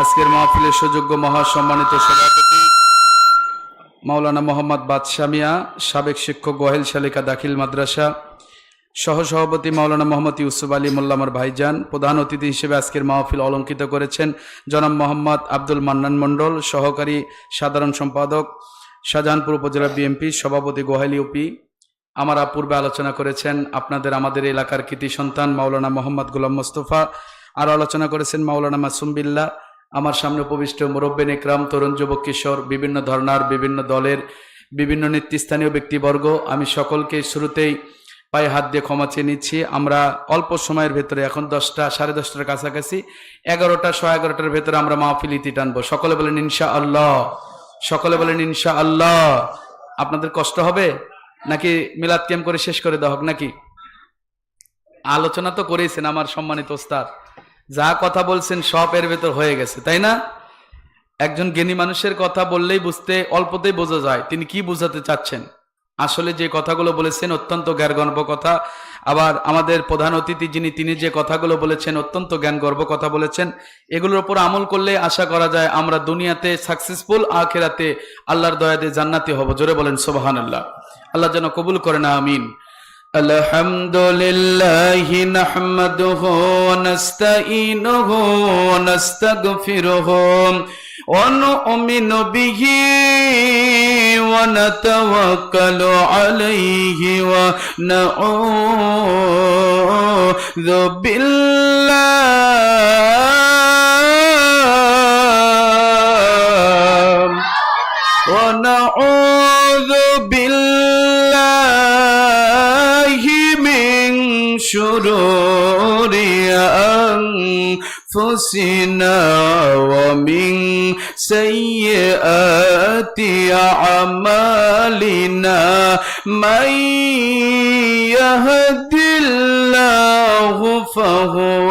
আজকের মাহফিলের সুযোগ্য মহাসম্মানিত সভাপতি মাওলানা মোহাম্মদ বাদশাহ মিয়া সাবেক শিক্ষক গোহেল শালিকা দাখিল মাদ্রাসা, সহসভাপতি মাওলানা মোহাম্মদ ইউসুফ আলী মোল্লামার ভাইজান, প্রধান অতিথি হিসেবে আজকের মাহফিল অলঙ্কিত করেছেন জনাব মোহাম্মদ আব্দুল মান্নান মণ্ডল, সহকারী সাধারণ সম্পাদক, শাহজাহানপুর উপজেলা বিএমপি সভাপতি গোহেল ইউপি আমরা পূর্বে আলোচনা করেছেন আপনাদের আমাদের এলাকার কৃতি সন্তান মাওলানা মোহাম্মদ গুলাম মোস্তফা, আর আলোচনা করেছেন মাওলানা মাসুম বিল্লাহ আমার সামনে উপবিষ্ট মুরব্বেন ইকরাম তরুণ যুবক কিশোর, বিভিন্ন ধর্নার, বিভিন্ন দলের, বিভিন্ন নেতৃস্থানীয় ব্যক্তিবর্গ। আমি সকলকে শুরুতেই পায়ে হাত দিয়ে ক্ষমা চেয়ে নিচ্ছি। আমরা অল্প সময়ের ভেতরে, এখন দশটা, সাড়ে দশটার কাছাকাছি, এগারোটা ছ এগারোটার ভেতরে আমরা মাহফিল ইতি টানবো। সকলে বলেন ইনশা আল্লাহ সকলে বলেন ইনশা আল্লাহ আপনাদের কষ্ট হবে? নাকি মিলাদ ক্যাম্প করে শেষ করে দেওয়া হোক নাকি? আলোচনা তো করেছেন আমার সম্মানিত ওস্তাদ। যা কথা বলছেন সব এর ভেতর হয়ে গেছে, তাই না? একজন জ্ঞানী মানুষের কথা বললেই বুঝতে অল্পতেই বোঝা যায় তিনি কি বোঝাতে চাচ্ছেন। আসলে যে কথাগুলো বলেছেন অত্যন্ত জ্ঞানগর্ভ কথা। আবার আমাদের প্রধান অতিথি যিনি, তিনি যে কথাগুলো বলেছেন অত্যন্ত জ্ঞানগর্ভ কথা বলেছেন। এগুলোর উপর আমল করলে আশা করা যায় আমরা দুনিয়াতে সাকসেসফুল আখেরাতে আল্লাহর দয়াতে জান্নাতি হব। জোরে বলেন সোবাহান আল্লাহ আল্লাহ যেন কবুল করে না আমিন الحمد لله نحمده ونستعينه ونستغفره ونؤمن به ونتوكل عليه ونعوذ بالله شرور أنفسنا ومن سيئات أعمالنا. من يهد الله فهو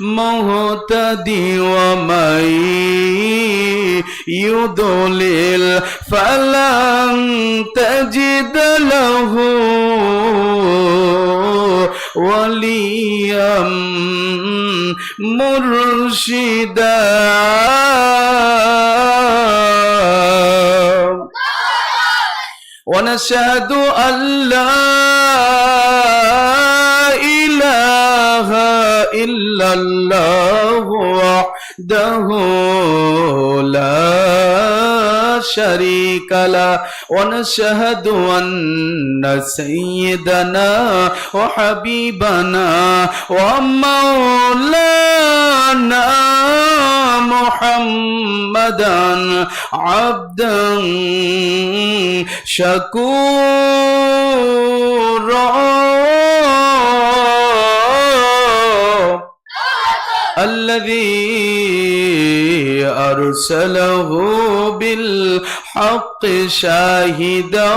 المهتدي ومن يضلل فلن تجد له وليا مرشدا ونشهد أن لا إله إلا الله وحده لا شريك له. ونشهد أن سيدنا وحبيبنا ومولانا محمدا عبدا شكورا. الذي أرسله بالحق شاهدا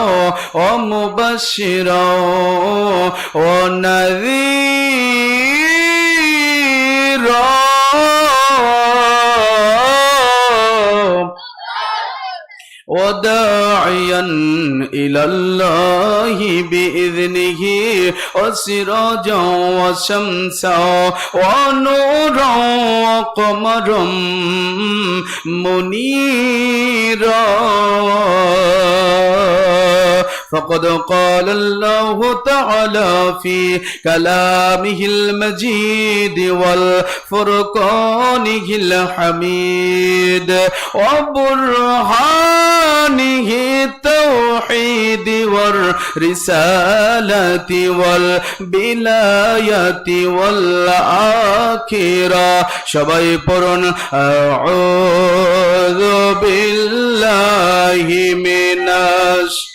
ومبشرا ونذيرا. وداعيا إلى الله بإذنه وسراجا وشمسا ونورا وقمرا منيرا فقد قال الله تعالى في كلامه المجيد والفرقانه الحميد وبرهانه التوحيد والرسالة والبلاية والآخرة شبي برن أعوذ بالله من الشيطان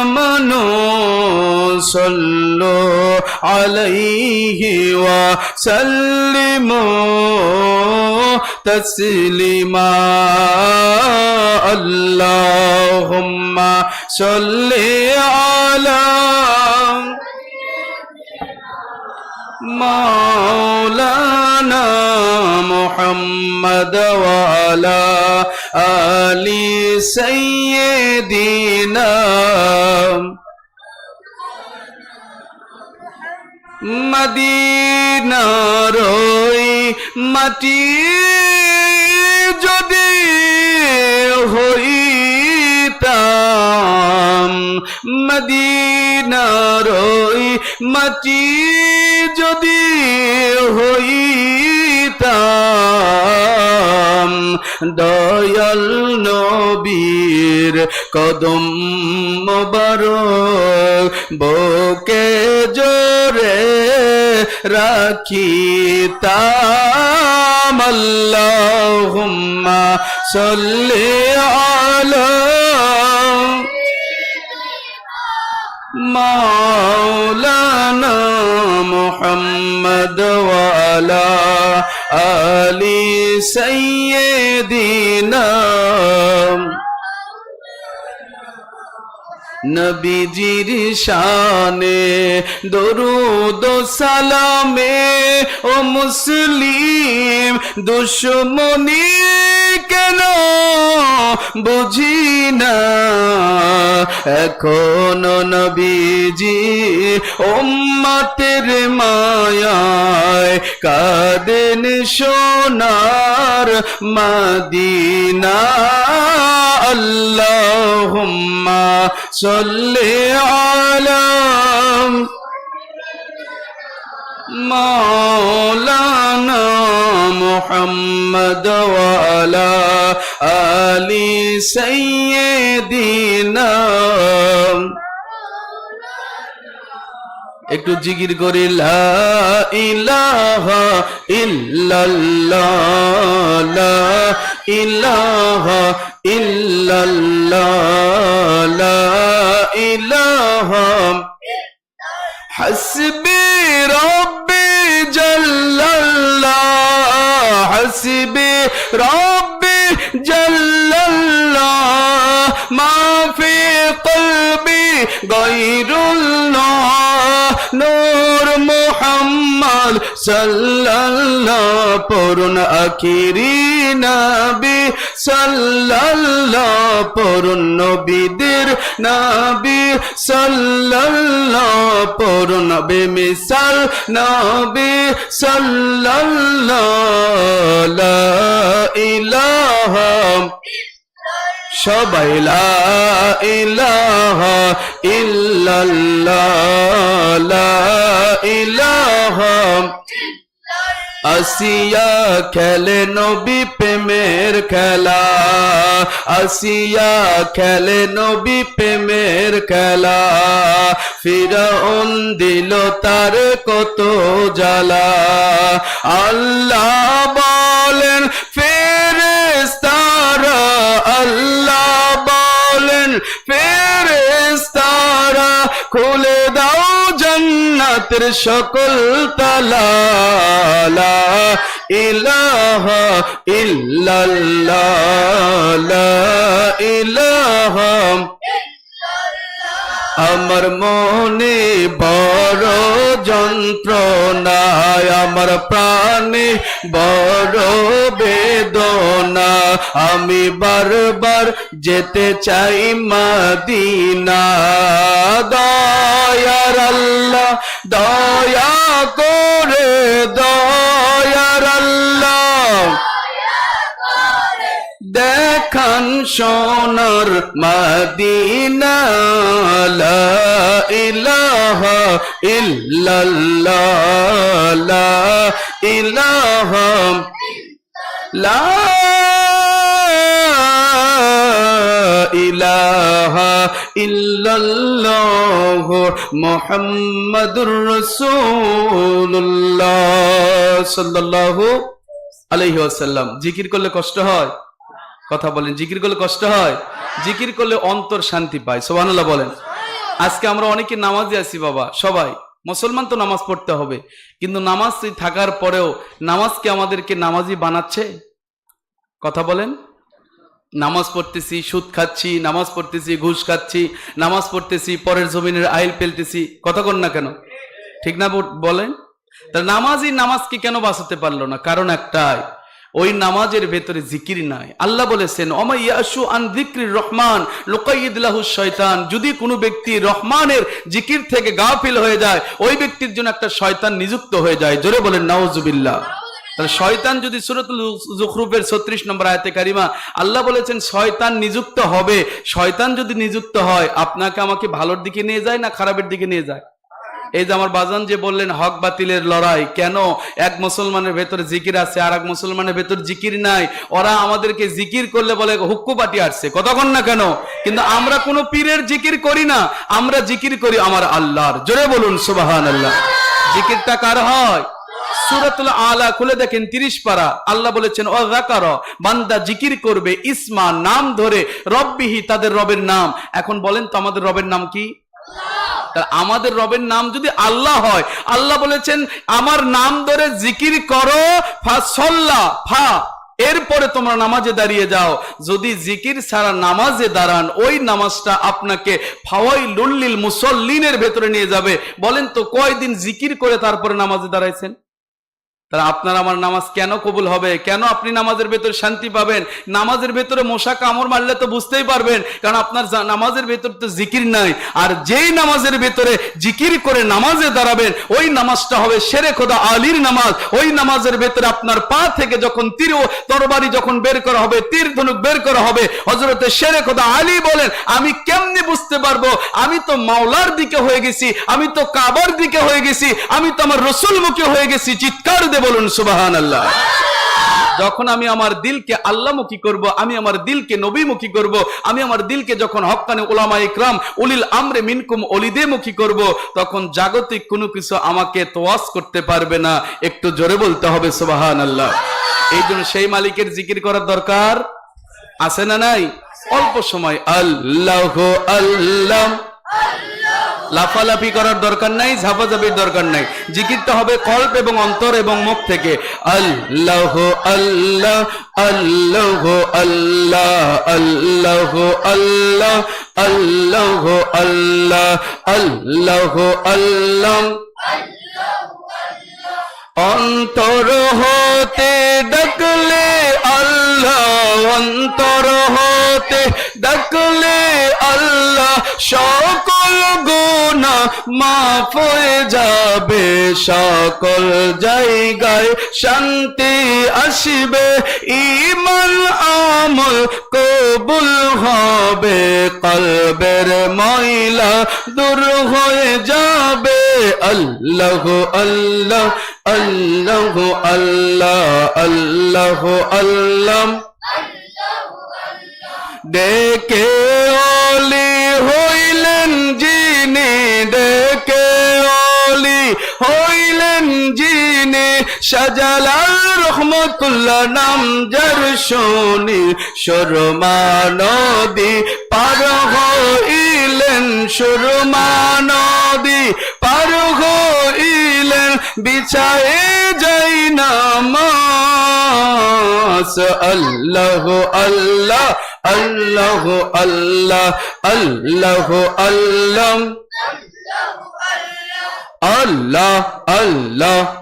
آمنوا صلوا عليه وسلموا تسليما. اللهم صل على مولانا محمد وعلى আলি সৈয়দিনা মদিনার মাটি যদি হইতাম মদিনার মাটি যদি হইতাম দয়াল নবীর কদম মোবারক বকে জোরে রাখিতাম। আল্লাহুম্মা সাল্লি আলা مولانا محمد وعلى آل سيدنا নবীজির শানে দরুদ সালামে ও মুসলিম দুশ্মনী কেন বুঝি না এখন নবীজি উম্মতের মায়ায় কাদেন সোনার মদিনা। আল্লাহুম্মা সাল্লি আলা مولانا محمد وعلى آل سيدنا একটু জিকির করি লা ইলাহা ইল্লাল্লাহ লা ইলাহা ইল্লাল্লাহ লা ইলাহা حسبي ربي জল্লাল্লাহ হাসবি রব্বি জল্লাল্লাহ মা ফি কলবি গায়রুল্লাহ নূর মুহাম্মদ মোহাম্মদ সাল্লাল্লাহ পরুন আখিরি নবী, সাল্লাল্লাহ পরুন নবীদের নবী, সাল্লাল্লাহ পরুন বেমিসাল নবী, সাল্লাল্লাহ লা ইলাহা সবাই লা ইলাহা ইল্লাল্লাহ ইলাহা। আসিয়া খেলে নবী প্রেমের খেলা, আসিয়া খেলে নবী প্রেমের খেলা। ফিরাউন দিল তার কত জ্বালা, আল্লাহ জান্নাতের সকল তালা ইলাহা ইল্লাল্লাহ ইলাহা আমার মনে বড় যন্ত্রণায়, আমার প্রাণে বড় বেদনা। আমি বারবার যেতে চাই মাদিনা। দয়ার আল্লাহ, দয়া করে দয়ার দেখান সোনার মদিনা, লা ইলাহা ইল্লাল্লাহ, লা ইলাহা লা ইলাহা ইল্লাল্লাহ মুহাম্মাদুর রাসূলুল্লাহ, সাল্লাল্লাহু আলাইহি ওয়াসাল্লাম। জিকির করলে কষ্ট হয়? কথা বলেন, জিকির করলে কষ্ট হয়? জিকির করলে অন্তর শান্তি পায় সোহানুল্লাহ বলেন। আজকে আমরা অনেকে নামাজে আছি বাবা, সবাই। মুসলমান তো নামাজ পড়তে হবে, কিন্তু নামাজ থাকার পরেও নামাজকে আমাদেরকে নামাজি বানাচ্ছে? কথা বলেন। নামাজ পড়তেছি, সুদ খাচ্ছি, নামাজ পড়তেছি, ঘুষ খাচ্ছি, নামাজ পড়তেছি, পরের জমিনের আইল পেলতেছি কথা কন না কেন? ঠিক না বলেন? তা নামাজই নামাজকে কেন বাঁচাতে পারল না? কারণ একটাই ওই নামাজের ভেতরে জিকির নাই। আল্লাহ বলেছেন অমাইয়াসু আন যিকরির রহমান লোকাইদুল্লাহু শয়তান। যদি কোনো ব্যক্তি রহমানের জিকির থেকে গাফিল হয়ে যায়, ওই ব্যক্তির জন্য একটা শয়তান নিযুক্ত হয়ে যায়। জোরে বলেন, নাউজুবিল্লাহ। তাহলে শয়তান যদি সুরতুল জুখরুফের ছত্রিশ নম্বর আয়তে কারিমা, আল্লাহ বলেছেন, শয়তান নিযুক্ত হবে। শয়তান যদি নিযুক্ত হয়, আপনাকে আমাকে ভালোর দিকে নিয়ে যায় না খারাপের দিকে নিয়ে যায়? এই যে আমার বাজান যে বললেন, হক বাতিলের লড়াই, কেন এক মুসলমানের ভেতরে জিকির আছে আর এক মুসলমানের ভেতর জিকির নাই? ওরা আমাদেরকে জিকির করলে বলে, হুক্কু পাটি আসছে কতক্ষণ না কেন? কিন্তু আমরা কোনো পীরের জিকির করি না, আমরা জিকির করি আমার আল্লাহর। জোরে বলুন সুবাহান আল্লাহ জিকিরটা কার হয়? খুলে দেখেন, তিরিশ পারা। আল্লাহ বলেছেন রাকার বান্দা জিকির করবে ইসমা, নাম ধরে, রব্বিহি, তাদের রবের নাম। এখন বলেন তো আমাদের রবের নাম কি? আমাদের রবের নাম যদি আল্লাহ হয়, আল্লাহ বলেছেন, আমার নাম ধরে জিকির করো, ফা সল্লা, ফা। এরপরে তোমরা নামাজে দাঁড়িয়ে যাও। যদি জিকির ছাড়া নামাজে দাঁড়ান, ওই নামাজটা আপনাকে ফাওয়াই লুল্লিল মুসল্লিনের ভেতরে নিয়ে যাবে। বলেন তো, কয়দিন জিকির করে তারপরে নামাজে দাঁড়াইছেন? তাহলে আপনার আমার নামাজ কেন কবুল হবে? কেন আপনি নামাজের ভেতরে শান্তি পাবেন? নামাজের ভেতরে মশা কামড় মারলে তো বুঝতেই পারবেন, কারণ আপনার নামাজের ভেতর তো জিকির নাই। আর যেই নামাজের ভেতরে জিকির করে নামাজে দাঁড়াবেন, ওই নামাজটা হবে সেরে খোদা আলীর নামাজ। ওই নামাজের ভেতরে আপনার পা থেকে যখন তীর তরবারি যখন বের করা হবে, তীর ধনুক বের করা হবে হজরতে সেরে খোদা আলী বলেন, আমি কেমনে বুঝতে পারব? আমি তো মাওলার দিকে হয়ে গেছি, আমি তো কাবার দিকে হয়ে গেছি, আমি তো আমার রসুলমুখী হয়ে গেছি, চিৎকার দে বলুন সুবাহান আল্লাহ যখন আমি আমার দিলকে আল্লাহমুখী করব, আমি আমার দিলকে নবীমুখী করব, আমি আমার দিলকে যখন হক্কানে ওলামা ইকরাম, উলিল আমরে মিনকুম অলিদে মুখী করব, তখন জাগতিক কোনো কিছু আমাকে তোয়াজ করতে পারবে না। একটু জোরে বলতে হবে সুবাহান আল্লাহ এই জন্য সেই মালিকের জিকির করার দরকার আছে না নাই? অল্প সময়। আল্লাহ আল্লাহ লাফালাফি করার দরকার নাই, ঝাপাঝাপির দরকার নাই। জিকিরটা হবে কল্প এবং অন্তর এবং মুখ থেকে। আল্লাহ আল্লাহ আল্লাহ আল্লাহ আল্লাহ আল্লাহ আল্লাহ আল্লাহ আল্লাহ আল্লাহ। অন্তর হতে ডাকলে আল্লাহ, অন্তর হতে ডাকলে আল্লাহ। সকল গুণা মাফ হয়ে যাবে সকল জায়গায় শান্তি আসবে ইমান আমল কবুল হবে, কলবের ময়লা দূর হয়ে যাবে। আল্লাহ আল্লাহ আল্লাহ আল্লাহ আল্লাহ আল্লাহ। ডেকে অলি হইলেন যিনি সাজালাল রহমতুল্লাহ নাম যার শোনি সুরমা নদী পার হইলেন সুরমা নদী পার হইলেন, বিছায়ে যাই না মাস আল্লাহ আল্লাহ আল্লাহ আল্লাহ আল্লাহ। আল্লাহ আল্লাহ।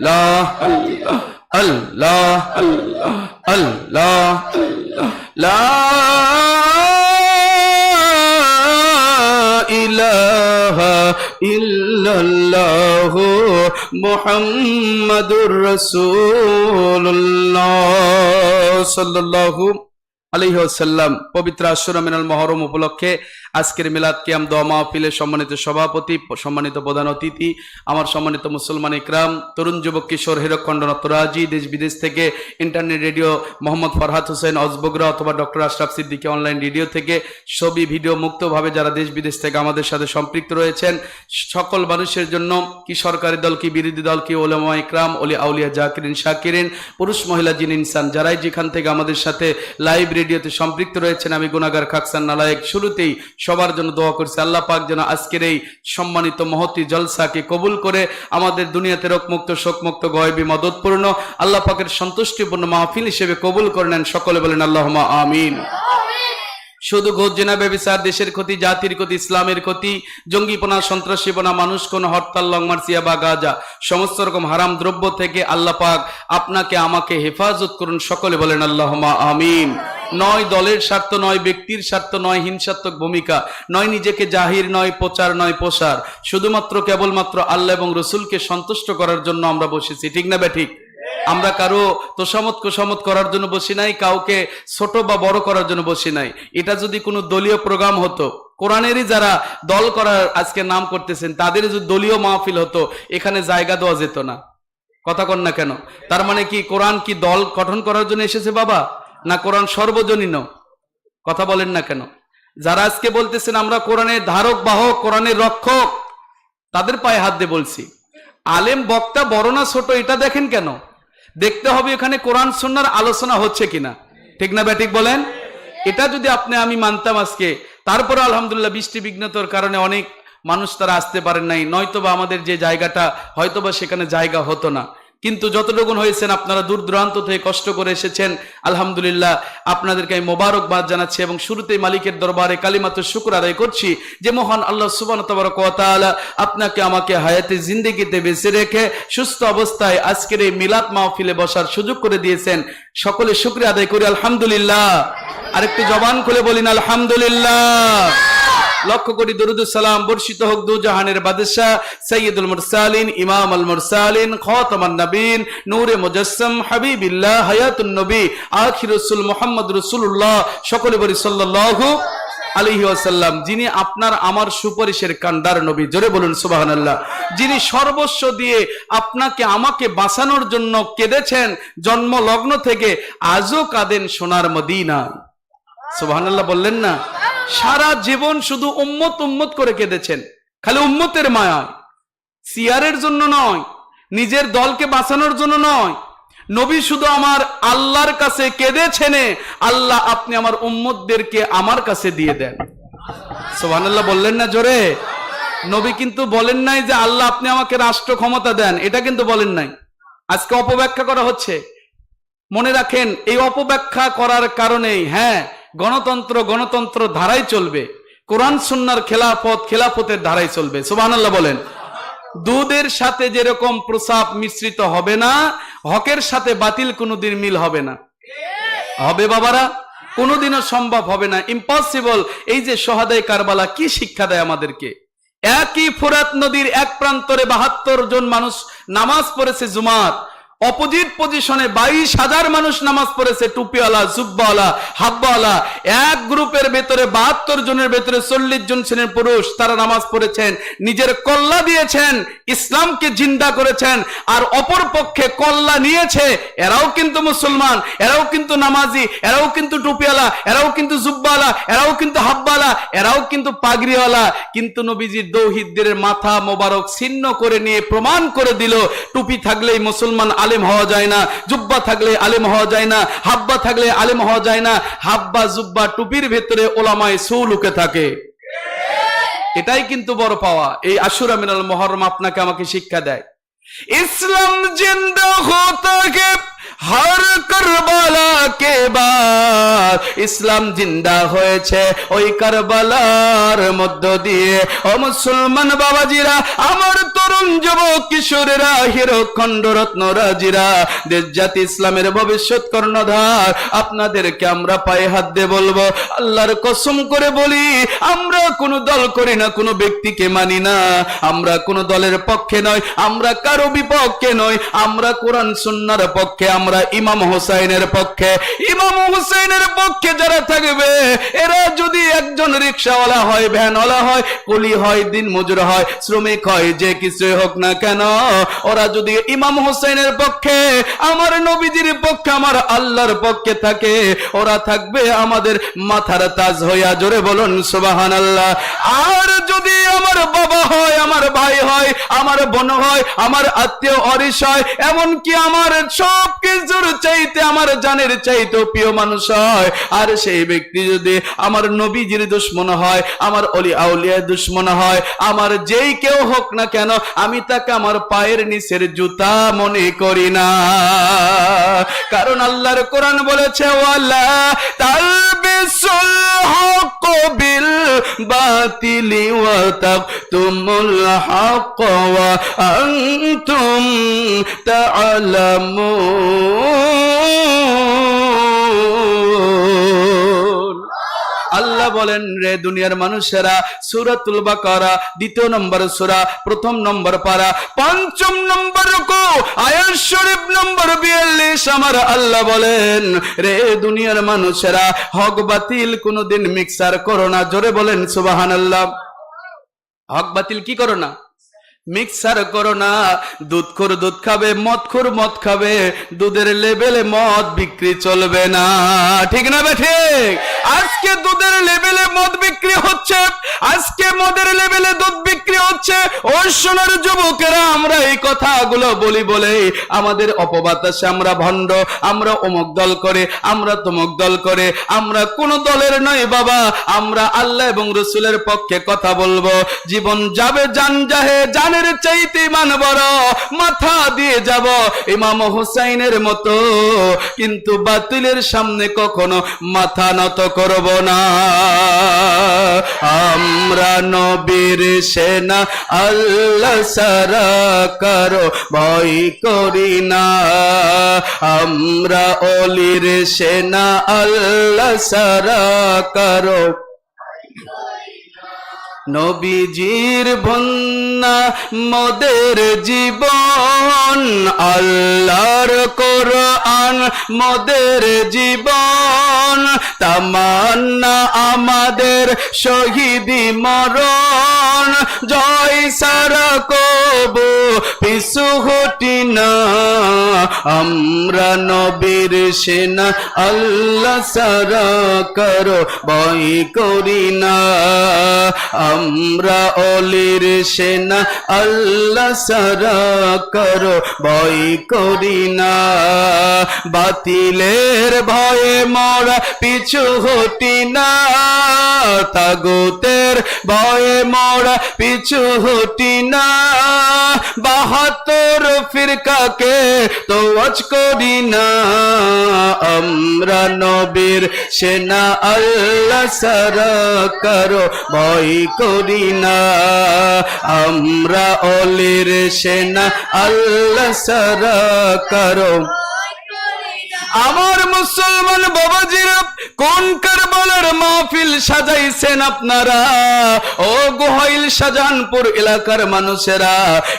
الله الله الله لا إله إلا الله محمد رسول الله صلى الله আলিহাসাল্লাম পবিত্র আশুরা মিনাল মহরম উপলক্ষে আজকের মিলাদ কিয়াম, দোয়া মাহফিলের সম্মানিত সভাপতি, সম্মানিত প্রধান অতিথি, আমার সম্মানিত মুসলমান ইকরাম, তরুণ যুবক, কিশোর হিরকখণ্ডন তোরাজি দেশ বিদেশ থেকে ইন্টারনেট রেডিও, মোহাম্মদ ফরহাদ হোসেন, অজবগরা অথবা doctor Ashraf Siddiqui online radio থেকে ছবি, ভিডিও মুক্তভাবে যারা দেশ বিদেশ থেকে আমাদের সাথে সম্পৃক্ত রয়েছেন, সকল মানুষের জন্য কি সরকারি দল, কি বিরোধী দল, কি ওলামা ইকরাম, ওলি আউলিয়া জাকিরিন শাকিরিন, পুরুষ, মহিলা, জিন, ইনসান, যারাই যেখান থেকে আমাদের সাথে লাইভ রেডিওতে সম্পৃক্ত রয়েছেন, আমি গুনাগার খাকসান নালায়েক, শুরুতেই সবার জন্য দোয়া করছি। আল্লাহ পাক যেন আজকের এই সম্মানিত মহতি জলসাকে কবুল করে আমাদের দুনিয়াতে রোগমুক্ত, শোকমুক্ত, গয়বী, মদতপূর্ণ, আল্লাহ পাকের সন্তুষ্টিপূর্ণ মাহফিল হিসেবে কবুল করে নেন। সকলে বলেন আল্লাহ আমিন। শুধু ঘোষ জেনা ব্যবচার দেশের ক্ষতি, জাতির ক্ষতি, ইসলামের ক্ষতি, জঙ্গিপনা, সন্ত্রাসীপনা, মানুষ কোন হরতাল লংমার্সিয়া বা গাজা, সমস্ত রকম হারাম দ্রব্য থেকে আল্লাহ পাক আপনাকে, আমাকে হেফাজত করুন। সকলে বলেন আল্লাহ আমিন। নয় দলের স্বার্থ নয়, ব্যক্তির স্বার্থ নয়, হিংসাত্মক ভূমিকা। নয় নিজেকে জাহির, নয় প্রচার, নয় প্রসার। শুধুমাত্র, কেবলমাত্র আল্লাহ এবং রসুলকে সন্তুষ্ট করার জন্য আমরা বসেছি। ঠিক না ব্যাঠিক আমরা কারও তোষামত কোষামত করার জন্য বসি নাই, কাউকে ছোট বা বড় করার জন্য বসি নাই। এটা যদি কোনো দলীয় প্রোগ্রাম হতো, কোরআনেরই যারা দল করার আজকে নাম করতেছেন, তাদের যদি দলীয় মাহফিল হতো, এখানে জায়গা দেওয়া যেত না। কথা কন না কেন? তার মানে কি কোরআন কি দল গঠন করার জন্য এসেছে বাবা? না কোরআন সর্বজনীন? কথা বলেন না কেন? যারা আজকে বলতেছেন, আমরা কোরআনের ধারক, বাহক, কোরআনের রক্ষক, তাদের পায়ে হাত দিয়ে বলছি। আলেম বক্তা বড় না ছোট, এটা দেখেন কেন? দেখতে হবে এখানে কোরআন সন্ন্যার আলোচনা হচ্ছে কিনা। ঠিক না ব্যাটিক বলেন? এটা যদি আপনি, আমি মানতাম আজকে। তারপরে আলহামদুলিল্লাহ বৃষ্টি বিঘ্নতার কারণে অনেক মানুষ তারা আসতে পারেন নাই। নয়তোবা আমাদের যে জায়গাটা, হয়তোবা সেখানে জায়গা হতো না। কিন্তু যতটুকুন হয়েছেন, আপনারা দূর দূরান্ত থেকে কষ্ট করে এসেছেন। আলহামদুলিল্লাহ, আপনাদেরকে আমি মোবারকবাদ জানাচ্ছি এবং শুরুতেই মালিকের দরবারে কালিমাত শুকুর আদায় করছি যে মহান আল্লাহ সুবান আপনাকে আমাকে হায়াতে জিন্দিগিতে বেঁচে রেখে সুস্থ অবস্থায় আজকের এই মিলাদ মাহফিলে বসার সুযোগ করে দিয়েছেন। সকলে শুক্রিয়া আদায় করি, আলহামদুলিল্লাহ। আরেকটু জবান খুলে বলিন, আলহামদুলিল্লাহ। করি দরুদ সালাম বর্ষিত হোক দু জাহানের বাদশাহ সৈয়দুল মুরসালিন, ইমাম আল মুরসালিন খতমান নবীন, নূরে মুজাসসাম, হাবিবিল্লাহ, হায়াতুন নবী, আখির রসুল মোহাম্মদ রসুল্লাহ সকলে বলি সাল্লাল্লাহু আলাইহি ওয়াসাল্লাম। যিনি আপনার আমার সুপারিশের কান্দার নবী, জোরে বলুন সুবহানাল্লাহ। যিনি সর্বস্ব দিয়ে আপনাকে, আমাকে বাঁচানোর জন্য কেঁদেছেন জন্ম লগ্ন থেকে, আজও কাঁদেন সোনার মদিনা সুবহানাল্লাহ বললেন না? সারা জীবন শুধু উম্মত উম্মত করে কেঁদেছেন। খালি উম্মতের মায়া। সিয়ারের জন্য নয়, নিজের দলকে বাঁচানোর জন্য নয়। নবী শুধু আমার আল্লাহর কাছে কেঁদেছেনে আল্লাহ আপনি আমার উম্মতদেরকে আমার কাছে দিয়ে দেন। সোহানাল্লাহ বললেন না জোরে? নবী কিন্তু বলেন নাই যে আল্লাহ আপনি আমাকে রাষ্ট্র ক্ষমতা দেন, এটা কিন্তু বলেন নাই। আজকে অপব্যাখ্যা করা হচ্ছে। মনে রাখেন, এই অপব্যাখ্যা করার কারণেই হ্যাঁ গণতন্ত্র গণতন্ত্র ধারাই চলবে। কোরআন, সুন্নার খেলাফত, খেলাফতের ধারাই চলবে। সুবাহ বলেন। দুধের সাথে যেরকম প্রসাব মিশ্রিত হবে না, হকের সাথে বাতিল কোনোদিন মিল হবে না। হবে বাবারা, কোনোদিনও সম্ভব হবে না। ইম্পসিবল এই যে সোহাদাই কারবালা, কি শিক্ষা দেয় আমাদেরকে? একই ফুরাত নদীর এক প্রান্তরে বাহাত্তর জন মানুষ নামাজ পড়েছে জুমাত অপোজিট পজিশনে বাইশ হাজার মানুষ নামাজ পড়েছে, টুপিওয়ালা, জুব্বাওয়ালা, হাব্বাওয়ালা। এক গ্রুপের ভেতরে বাহাত্তর জনের ভেতরে চল্লিশ জন ছিলেন পুরুষ, তারা নামাজ পড়েছেন, নিজের কল্লা দিয়েছেন, ইসলামকে জিন্দা করেছেন, আর অপর পক্ষে কল্লা নিয়েছে, এরাও কিন্তু মুসলমান, এরাও কিন্তু নামাজি, এরাও কিন্তু টুপিওয়ালা, এরাও কিন্তু জুব্বাওয়ালা, এরাও কিন্তু হাব্বাওয়ালা, এরাও কিন্তু পাগড়িওয়ালা। কিন্তু নবীজির দৌহিদদের মাথা মোবারক ছিন্ন করে নিয়ে প্রমাণ করে দিল, টুপি থাকলেই মুসলমান আলেম হওয়া যায় না, জুব্বা থাকলে আলেম হওয়া যায় না, হাব্বা থাকলে আলেম হওয়া যায় না, হাব্বা, জুব্বা, টুপির ভেতরে ওলামায় সৌ লুকে থাকে। এটাই কিন্তু বড় পাওয়া। এই আশুরা মিনাল মহরম আপনাকে আমাকে শিক্ষা দেয়। ইসলাম জিন্দা হতা হর করবালা কে বাদ? ইসলাম জিন্দা হয়েছে ওই কারবালার মধ্য দিয়ে। ও মুসলমান বাবাজিরা, আমার তরুণ যুবক কিশোরেরা হিরো খণ্ড রত্ন রাজিরা দেশ জাতি ইসলামের ভবিষ্যৎ কর্ণধার, আপনাদেরকে আমরা পায়ে হাত দিয়ে বলব, আল্লাহর কসম করে বলি, আমরা কোনো দল করি না, কোনো ব্যক্তিকে মানি না। আমরা কোনো দলের পক্ষে নয়, আমরা কারও বিপক্ষে নয়, আমরা কোরআন সুন্নার পক্ষে আমরা ইমাম হোসাইনের পক্ষে, ইমাম হোসাইনের পক্ষে যারা থাকবে, এরা যদি একজন রিক্সাওয়ালা হয়, ভ্যানওয়ালা হয়, কুলি হয়, দিন মজুর হয়, শ্রমিক হয়, যে কিছু হোক না কেন, ওরা যদি ইমাম হোসেনের পক্ষে, আমার নবীজির পক্ষে, আমার আল্লাহর পক্ষে থাকে, ওরা থাকবে আমাদের মাথার তাজ হইয়া জোরে বলুন সুবাহান আল্লাহ আর যদি আমার বাবা হয়, আমার ভাই হয়, আমার বোন হয়, আমার আত্মীয় অরিস হয়, এমনকি আমার সব কিছুর চাইতে আমার জানের চাইতে প্রিয় মানুষ হয়। আর সেই ব্যক্তি যদি আমার নবীজির দুশ্মন হয়, আমার অলি দুশ্মন হয়, আমার যেই কেউ হোক না কেন, আমি তাকে আমার পায়ের নিচের জুতা মনে করি না। কারণ আল্লাহর কোরআন বলেছে, ওয়ালা তালবিসুল হক বিল বাতিলি ওয়া তাকতুমুল হক ওয়া আনতুম আল্লাহ বলেন, রে দুনিয়ার মানুষেরা, সুরাতুল বাকারা, দ্বিতীয় নম্বর সুরা, প্রথম নম্বর পারা, পঞ্চম নম্বর রুকু, আয়াত শরীফ নম্বর বিয়াল্লিশ, আমার আল্লাহ বলেন, রে দুনিয়ার মানুষেরা, হক বাতিল কোনোদিন মিক্সার করো না। জোরে বলেন সুবাহান আল্লাহ হক বাতিল কি করো না? মিক্সার করো না। দুধ খোর দুধ খাবে, মদ খোর মদ খাবে। দুধের লেভেলে মদ বিক্রি চলবে না। ঠিক না বে ঠিক? আজকে দুধের লেভেলে মদ বিক্রি হচ্ছে, আজকে মদের লেভেলে দুধ বিক্রি হচ্ছে। ও সোনার যুবকেরা, আমরা এই কথাগুলো বলি বলে আমাদের অপবাতাসে আমরা ভণ্ড, আমরা অমুক দল করে, আমরা তমুক দল করে। আমরা কোন দলের নয় বাবা। আমরা আল্লাহ এবং রসুলের পক্ষে কথা বলব। জীবন যাবে জান যাহে জানের চাইতে মান বড়, মাথা দিয়ে যাব ইমাম হুসাইনের মতো। কিন্তু বাতিলের সামনে কখনো মাথা নত করব না। আমরা নবীর সেনা, আল্লাহ সারা কারও ভয় করি না। আমরা অলির সেনা, আল্লাহ সারা কারও নবীজির বন্যা, মদের জীবন, আল্লাহর কোরআন, মদের জীবন, তামান্না আমাদের শহীদি মরণ, জয় সারা কবু, পিছু হটি না, আমরা নবীর সেনা, আল্লাহ সারা করো বই করি না আমরা অলির সেনা, আল্লাহ সারা করো বই করি না। বাতিলের ভয়ে মরা পিছু হটি না। তাগুতের ভয়ে মোড়া পিছু হটি না। বাহাত্তর ফিরকাকে তো আজ করি না। আমরা নবীর সেনা আল্লাহ সারা করো ভয় করি না। আমরা অলির সেনা আল্লাহ সারা করো আমার মুসলমান বাবাজিরা, কোন কারবালার মাহফিল সাজাইছেন আপনারা? ও গোহাইল শাহজাহানপুর এলাকার মানুষেরা,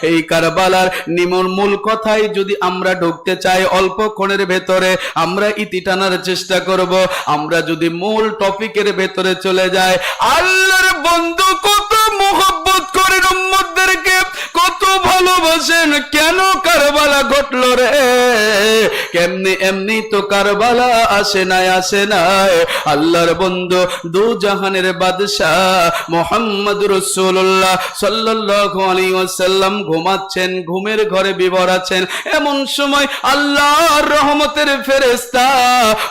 এই কারবালার নিমন মূল কথাই যদি আমরা ঢুকতে চাই অল্প ক্ষণের ভেতরে, আমরা ইতি টানার চেষ্টা করব। আমরা যদি মূল টপিকের ভেতরে চলে যাই, আল্লাহর বন্ধু কত মোহব্বত করেন উম্মতদেরকে, কত ভালোবাসেন, কেন কারবালা ঘটলো রে? কেমনি এমনি তো কারবালা আসে নাই আসে নাই। আল্লাহর বন্ধু দু জাহানের বাদশাহ মোহাম্মদ রসুল্লাহ আলাইহি ওয়াসাল্লাম ঘুমাচ্ছেন, ঘুমের ঘরে বিবর আছেন। এমন সময় আল্লাহর রহমতের ফেরেশতা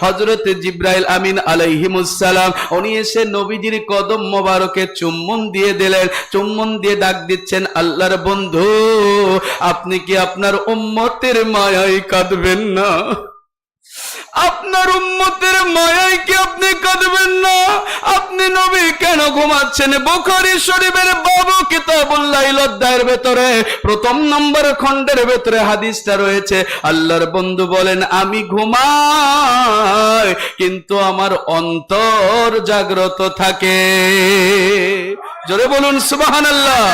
হযরত জিব্রাইল আমিন আলাইহিমুসসালাম, উনি এসে নবীজির কদম মোবারকে চুম্বন দিয়ে দিলেন। চুম্বন দিয়ে ডাক দিচ্ছেন, আল্লাহর বন্ধু, আপনি কি আপনার উম্মতের মায়ায় কাঁদবেন না। আপনার উম্মতের মায়ায় কি আপনি কাঁদবেন না? আপনি নবী কেন ঘুমাচ্ছেন? বুখারী শরীফের বাবু কিতাবুল্লাহ অধ্যায়ের ভেতরে প্রথম নম্বর খণ্ডের ভেতরে হাদিসটা রয়েছে। আল্লাহর বন্ধু বলেন, আমি ঘুমাই, কিন্তু আমার অন্তর জাগ্রত থাকে। জোরে বলুন, সুবহানাল্লাহ।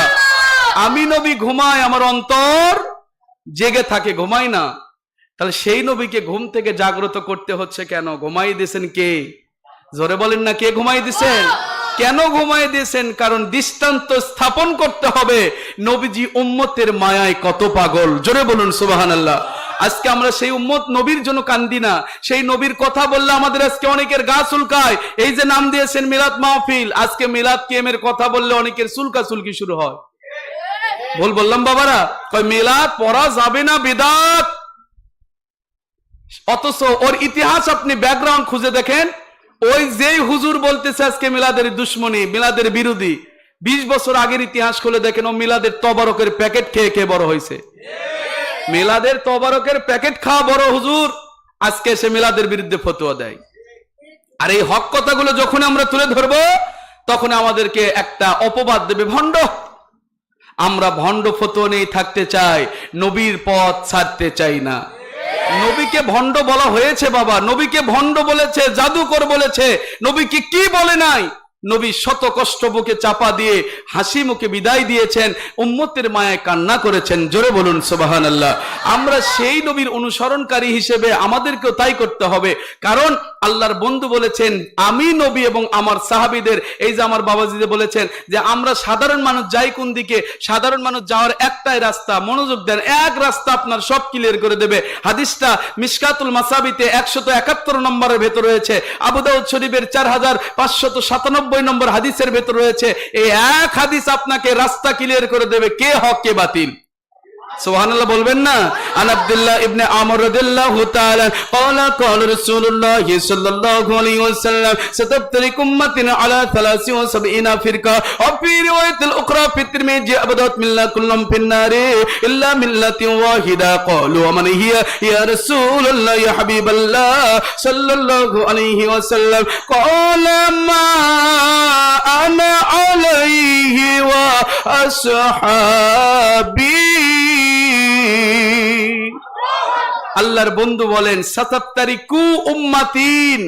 আমি নবী ঘুমাই, আমার অন্তর জেগে থাকে, ঘুমাই না। তাহলে সেই নবীকে ঘুম থেকে জাগ্রত করতে হচ্ছে কেন? ঘুমাই দিয়েছেন কে? জোরে বলেন না, কে ঘুমাই দিয়েছেন? কেন ঘুমাই দিয়েছেন? কারণ দৃষ্টান্ত স্থাপন করতে হবে। নবীজি উম্মতের মায়ায় কত পাগল। জোরে বলুন সুবাহান আল্লাহ আজকে আমরা সেই উম্মত নবীর জন্য কান্দি না। সেই নবীর কথা বললে আমাদের আজকে অনেকের গা চুলকায়। এই যে নাম দিয়েছেন মিলাদ মাহফিল, আজকে মিলাদ কেমের কথা বললে অনেকের চুলকা চুলকি শুরু হয়। ভুল বললাম বাবারা? কয় মিলাদ পড়া যাবে না, বিদাত। অথচ ওর ইতিহাস আপনি ব্যাকগ্রাউন্ড খুঁজে দেখেন, ওই যেই হুজুর বলতেছে আজকে মিলাদের দুশ্মনী, মিলাদের বিরোধী, বিশ বছর আগের ইতিহাস খুলে দেখেন ও মিলাদের তবারকের প্যাকেট খেয়ে খেয়ে বড় হয়েছে। মিলাদের তবারকের প্যাকেট খাওয়া বড় হুজুর, আজকে সে মিলাদের বিরুদ্ধে ফতোয়া দেয়। আর এই হক কথাগুলো যখন আমরা তুলে ধরবো, তখন আমাদেরকে একটা অপবাদ দেবে, ভণ্ড। আমরা ভণ্ড ফতোয়া নিয়ে থাকতে চাই, নবীর পথ ছাড়তে চাই না। নবীকে ভণ্ড বলা হয়েছে বাবা নবীকে ভণ্ড বলেছে জাদুকর বলেছে নবীকে কি বলে নাই? নবী শত কষ্ট বুকে চাপা দিয়ে, হাসি মুখে বিদায় দিয়েছেন, উম্মতের মায়ায় কান্না করেছেন। জোরে বলুন সোবাহান আল্লাহ আমরা সেই নবীর অনুসরণকারী হিসেবে আমাদেরকেও তাই করতে হবে। কারণ আল্লাহর বন্ধু বলেছেন, আমি নবী এবং আমার সাহাবিদের, এই যে আমার বাবাজিদে বলেছেন যে, আমরা সাধারণ মানুষ যাই কোন দিকে, সাধারণ মানুষ যাওয়ার একটাই রাস্তা, মনোযোগ দেন, এক রাস্তা আপনার সব ক্লিয়ার করে দেবে। হাদিসটা মিসকাতুল মাসাবিতে একশত একাত্তর নম্বরের ভেতর রয়েছে। আবুদাউদ শরীফের চার হাজার পাঁচশত সাতানব্বই নম্বর হাদিসের ভেতর রয়েছে, এই এক হাদিস আপনাকে রাস্তা ক্লিয়ার করে দেবে, কে হক, কে বাতিল? সুবহানাল্লাহ বলবেন না? আন আব্দুল্লাহ ইবনে আমর রাদিয়াল্লাহু তাআলা ক্বালা ক্বালা রাসূলুল্লাহ সাল্লাল্লাহু আলাইহি ওয়াসাল্লাম সাতাফতারিক উম্মাতিন আলা 73 ফিরকা। ওয়া ফি ওয়া মান হিয়া? ইয়া আল্লাহর বন্ধু বলেন সাতাত্তারি কু উম্মাতিন।